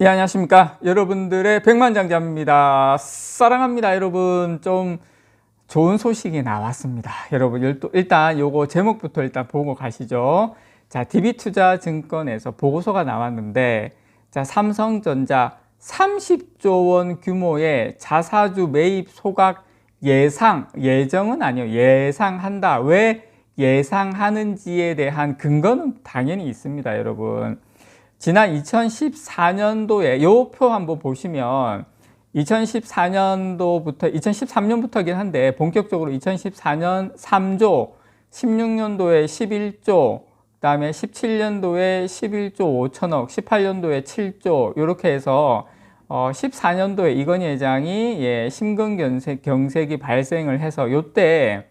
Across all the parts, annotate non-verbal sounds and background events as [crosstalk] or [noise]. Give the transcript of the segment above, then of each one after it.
예, 안녕하십니까. 여러분들의 백만장자입니다. 사랑합니다, 여러분. 좀 좋은 소식이 나왔습니다. 여러분, 일- 일단 요거 제목부터 일단 보고 가시죠. 자, DB투자증권에서 보고서가 나왔는데, 자, 삼성전자 30조 원 규모의 자사주 매입 소각 예상, 예정은 아니요. 예상한다. 왜 예상하는지에 대한 근거는 당연히 있습니다, 여러분. 지난 2014년도에 요 표 한번 보시면 2014년도부터 2013년부터긴 한데 본격적으로 2014년 3조, 16년도에 11조, 그다음에 17년도에 11조 5천억, 18년도에 7조 이렇게 해서 어 14년도에 이건희 회장이 예, 심근경색 경색이 발생을 해서 요때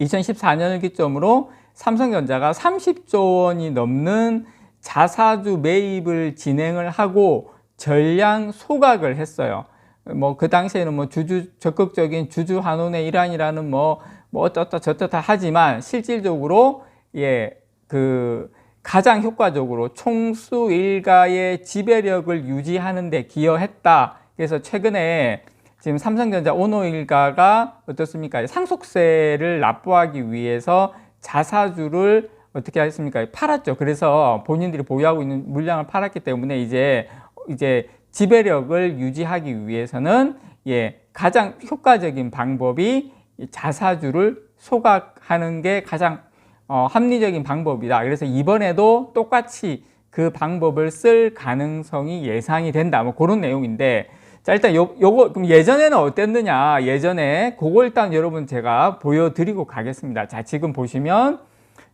2014년을 기점으로 삼성전자가 30조 원이 넘는 자사주 매입을 진행을 하고 전량 소각을 했어요. 뭐 그 당시에는 뭐 주주 적극적인 주주 환원의 일환이라는 뭐, 뭐 어쩌다 저쩌다 하지만 실질적으로 예그 가장 효과적으로 총수 일가의 지배력을 유지하는 데 기여했다. 그래서 최근에 지금 삼성전자 오노 일가가 어떻습니까? 상속세를 납부하기 위해서 자사주를 어떻게 하겠습니까? 팔았죠. 그래서 본인들이 보유하고 있는 물량을 팔았기 때문에 이제 이제 지배력을 유지하기 위해서는 예, 가장 효과적인 방법이 이 자사주를 소각하는 게 가장 어, 합리적인 방법이다. 그래서 이번에도 똑같이 그 방법을 쓸 가능성이 예상이 된다. 뭐 그런 내용인데 자, 일단 요, 요거, 그럼 예전에는 어땠느냐. 예전에 그거 일단 여러분 제가 보여드리고 가겠습니다. 자, 지금 보시면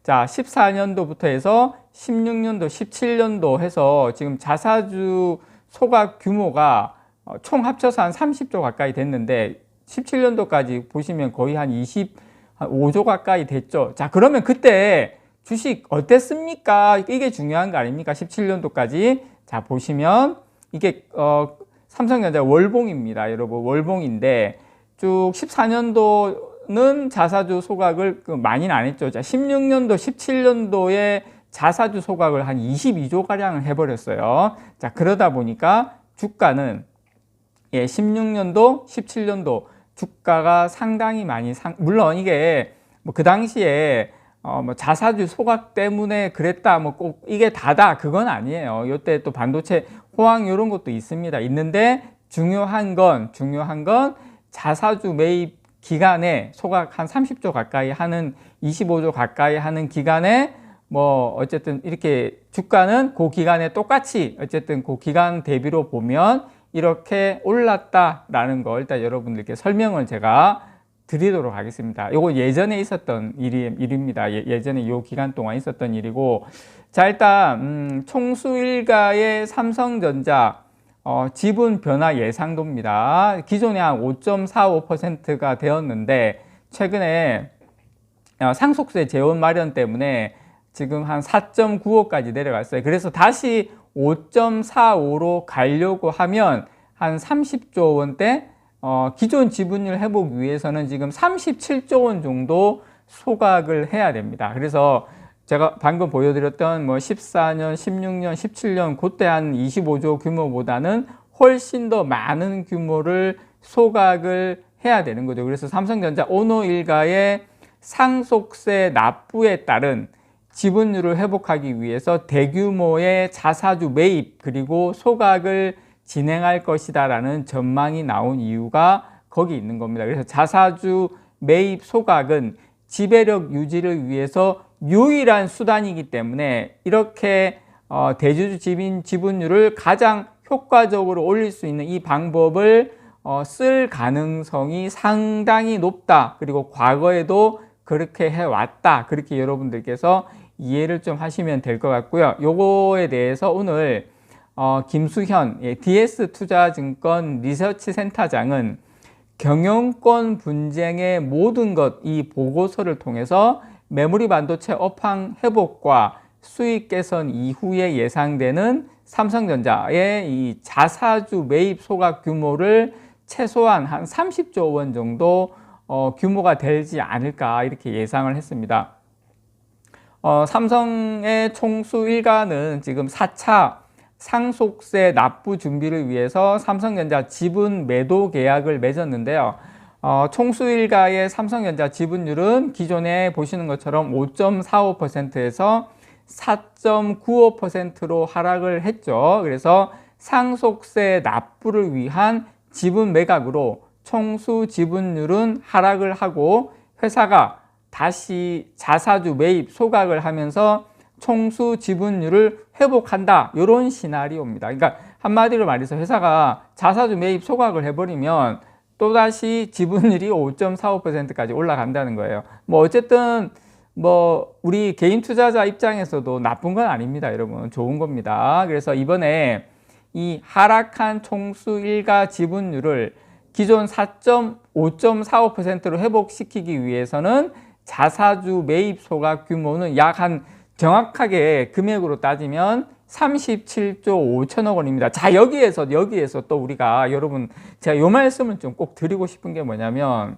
자, 14년도부터 해서 16년도, 17년도 해서 지금 자사주 소각 규모가 어, 총 합쳐서 한 30조 가까이 됐는데 17년도까지 보시면 거의 한 20, 한 5조 가까이 됐죠. 자, 그러면 그때 주식 어땠습니까? 이게 중요한 거 아닙니까? 17년도까지. 자, 보시면 이게 어 삼성전자 월봉입니다. 여러분, 월봉인데 쭉 14년도 는 자사주 소각을 그 많이는 안 했죠. 자, 16년도, 17년도에 자사주 소각을 한 22조 가량을 해버렸어요. 자, 그러다 보니까 주가는 예, 16년도, 17년도 주가가 상당히 많이 상, 물론 이게 뭐 그 당시에 어, 뭐 자사주 소각 때문에 그랬다, 뭐 꼭 이게 다다, 그건 아니에요. 이때 또 반도체 호황 이런 것도 있습니다. 있는데 중요한 건, 중요한 건 자사주 매입 기간에 소각 한 30조 가까이 하는 25조 가까이 하는 기간에 뭐 어쨌든 이렇게 주가는 그 기간에 똑같이 어쨌든 그 기간 대비로 보면 이렇게 올랐다라는 걸 일단 여러분들께 설명을 제가 드리도록 하겠습니다. 이거 예전에 있었던 일이, 일입니다. 예, 전에 이 기간 동안 있었던 일이고 자 일단 음, 총수 일가의 삼성전자 어, 지분 변화 예상도입니다. 기존에 한 5.45%가 되었는데 최근에 어, 상속세 재원 마련 때문에 지금 한 4.95까지 내려갔어요. 그래서 다시 5.45로 가려고 하면 한 30조 원대 어, 기존 지분율 회복 위해서는 지금 37조 원 정도 소각을 해야 됩니다. 그래서 제가 방금 보여드렸던 뭐 14년, 16년, 17년 그때 한 25조 규모보다는 훨씬 더 많은 규모를 소각을 해야 되는 거죠. 그래서 삼성전자 오노 일가의 상속세 납부에 따른 지분율을 회복하기 위해서 대규모의 자사주 매입 그리고 소각을 진행할 것이다라는 전망이 나온 이유가 거기 있는 겁니다. 그래서 자사주 매입 소각은 지배력 유지를 위해서 유일한 수단이기 때문에 이렇게 어, 대주주 지분 지분율을 가장 효과적으로 올릴 수 있는 이 방법을 어, 쓸 가능성이 상당히 높다. 그리고 과거에도 그렇게 해왔다. 그렇게 여러분들께서 이해를 좀 하시면 될 것 같고요. 요거에 대해서 오늘 어, 김수현 예, DS 투자증권 리서치 센터장은 경영권 분쟁의 모든 것 이 보고서를 통해서 메모리 반도체 업황 회복과 수익 개선 이후에 예상되는 삼성전자의 이 자사주 매입 소각 규모를 최소한 한 30조 원 정도 어, 규모가 되지 않을까 이렇게 예상을 했습니다. 어, 삼성의 총수 일가는 지금 4차 상속세 납부 준비를 위해서 삼성전자 지분 매도 계약을 맺었는데요. 어, 총수일가의 삼성전자 지분율은 기존에 보시는 것처럼 5.45%에서 4.95%로 하락을 했죠. 그래서 상속세 납부를 위한 지분 매각으로 총수 지분율은 하락을 하고 회사가 다시 자사주 매입 소각을 하면서 총수 지분율을 회복한다. 이런 시나리오입니다. 그러니까 한마디로 말해서 회사가 자사주 매입 소각을 해버리면 또다시 지분율이 5.45%까지 올라간다는 거예요. 뭐 어쨌든 뭐 우리 개인 투자자 입장에서도 나쁜 건 아닙니다, 여러분. 좋은 겁니다. 그래서 이번에 이 하락한 총수 일가 지분율을 기존 4.5.45%로 회복시키기 위해서는 자사주 매입 소각 규모는 약 한 정확하게 금액으로 따지면 37조 5천억 원입니다. 자, 여기에서, 여기에서 또 우리가 여러분, 제가 요 말씀을 좀 꼭 드리고 싶은 게 뭐냐면,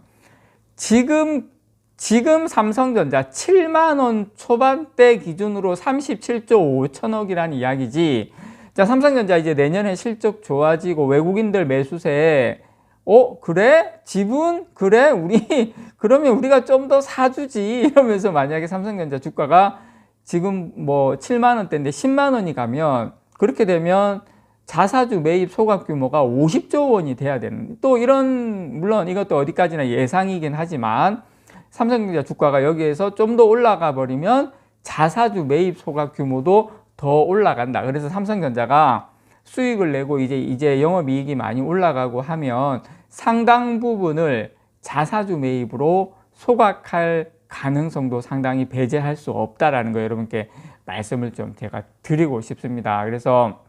지금, 지금 삼성전자 7만원 초반대 기준으로 37조 5천억이라는 이야기지. 자, 삼성전자 이제 내년에 실적 좋아지고 외국인들 매수세, 어, 그래? 지분? 그래? 우리, [laughs] 그러면 우리가 좀 더 사주지. [laughs] 이러면서 만약에 삼성전자 주가가 지금 뭐 7만 원대인데 10만 원이 가면 그렇게 되면 자사주 매입 소각 규모가 50조 원이 돼야 되는 또 이런 물론 이것도 어디까지나 예상이긴 하지만 삼성전자 주가가 여기에서 좀 더 올라가 버리면 자사주 매입 소각 규모도 더 올라간다. 그래서 삼성전자가 수익을 내고 이제 이제 영업이익이 많이 올라가고 하면 상당 부분을 자사주 매입으로 소각할 가능성도 상당히 배제할 수 없다라는 거 여러분께 말씀을 좀 제가 드리고 싶습니다. 그래서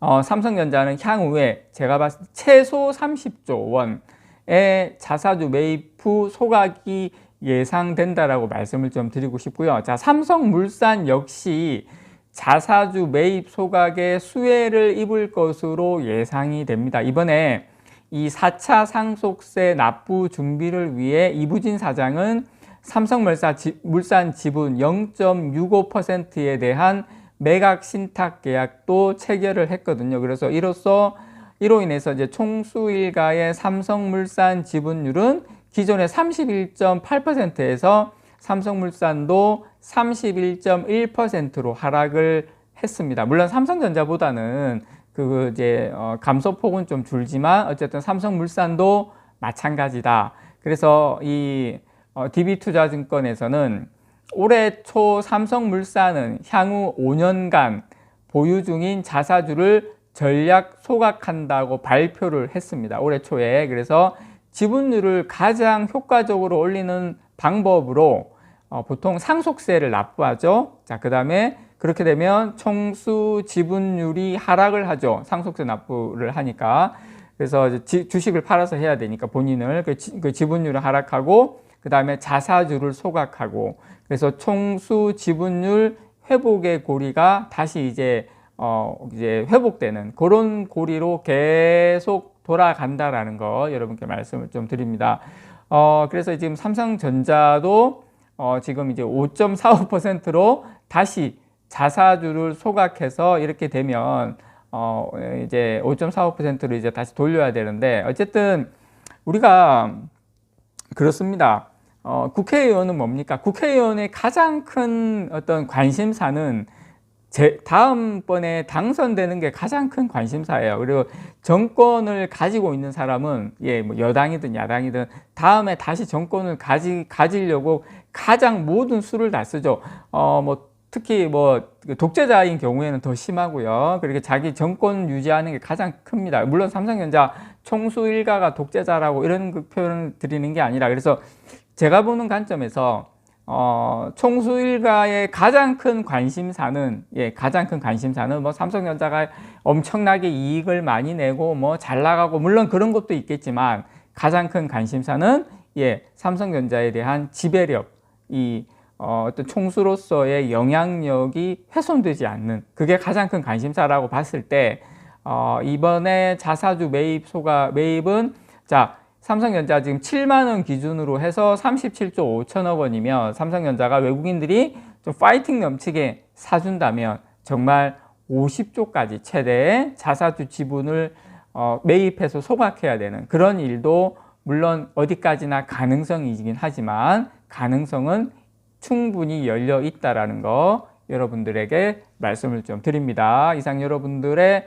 어, 삼성전자는 향후에 제가 봤을 때 최소 30조 원의 자사주 매입 후 소각이 예상된다라고 말씀을 좀 드리고 싶고요. 자, 삼성물산 역시 자사주 매입 소각의 수혜를 입을 것으로 예상이 됩니다. 이번에 이 4차 상속세 납부 준비를 위해 이부진 사장은 삼성물산 지분 0.65%에 대한 매각 신탁 계약도 체결을 했거든요. 그래서 이로써 이로 인해서 이제 총수일가의 삼성물산 지분율은 기존의 31.8%에서 삼성물산도 31.1%로 하락을 했습니다. 물론 삼성전자보다는 그 이제 어 감소폭은 좀 줄지만 어쨌든 삼성물산도 마찬가지다. 그래서 이 어, DB투자증권에서는 올해 초 삼성물산은 향후 5년간 보유 중인 자사주를 전략 소각한다고 발표를 했습니다. 올해 초에. 그래서 지분율을 가장 효과적으로 올리는 방법으로 어, 보통 상속세를 납부하죠. 자, 그 다음에 그렇게 되면 총수 지분율이 하락을 하죠. 상속세 납부를 하니까. 그래서 지, 주식을 팔아서 해야 되니까 본인을 그, 지, 그 지분율을 하락하고 그 다음에 자사주를 소각하고 그래서 총수 지분율 회복의 고리가 다시 이제 어 이제 회복되는 그런 고리로 계속 돌아간다라는 거 여러분께 말씀을 좀 드립니다. 어 그래서 지금 삼성전자도 어 지금 이제 5.45%로 다시 자사주를 소각해서 이렇게 되면 어 이제 5.45%로 이제 다시 돌려야 되는데 어쨌든 우리가 그렇습니다. 어, 국회의원은 뭡니까? 국회의원의 가장 큰 어떤 관심사는 제 다음번에 당선되는 게 가장 큰 관심사예요. 그리고 정권을 가지고 있는 사람은 예, 뭐 여당이든 야당이든 다음에 다시 정권을 가지 가지려고 가장 모든 수를 다 쓰죠. 어, 뭐 특히 뭐 독재자인 경우에는 더 심하고요. 그렇게 자기 정권 유지하는 게 가장 큽니다. 물론 삼성전자 총수 일가가 독재자라고 이런 그 표현을 드리는 게 아니라 그래서 제가 보는 관점에서 어, 총수 일가의 가장 큰 관심사는 예, 가장 큰 관심사는 뭐 삼성전자가 엄청나게 이익을 많이 내고 뭐 잘 나가고 물론 그런 것도 있겠지만 가장 큰 관심사는 예, 삼성전자에 대한 지배력 이 어, 어떤 총수로서의 영향력이 훼손되지 않는 그게 가장 큰 관심사라고 봤을 때 어, 이번에 자사주 매입 소가 매입은 자 삼성전자 지금 7만 원 기준으로 해서 37조 5천억 원이면 삼성전자가 외국인들이 좀 파이팅 넘치게 사준다면 정말 50조까지 최대 자사주 지분을 어, 매입해서 소각해야 되는 그런 일도 물론 어디까지나 가능성이긴 하지만 가능성은 충분히 열려 있다라는 거 여러분들에게 말씀을 좀 드립니다. 이상 여러분들의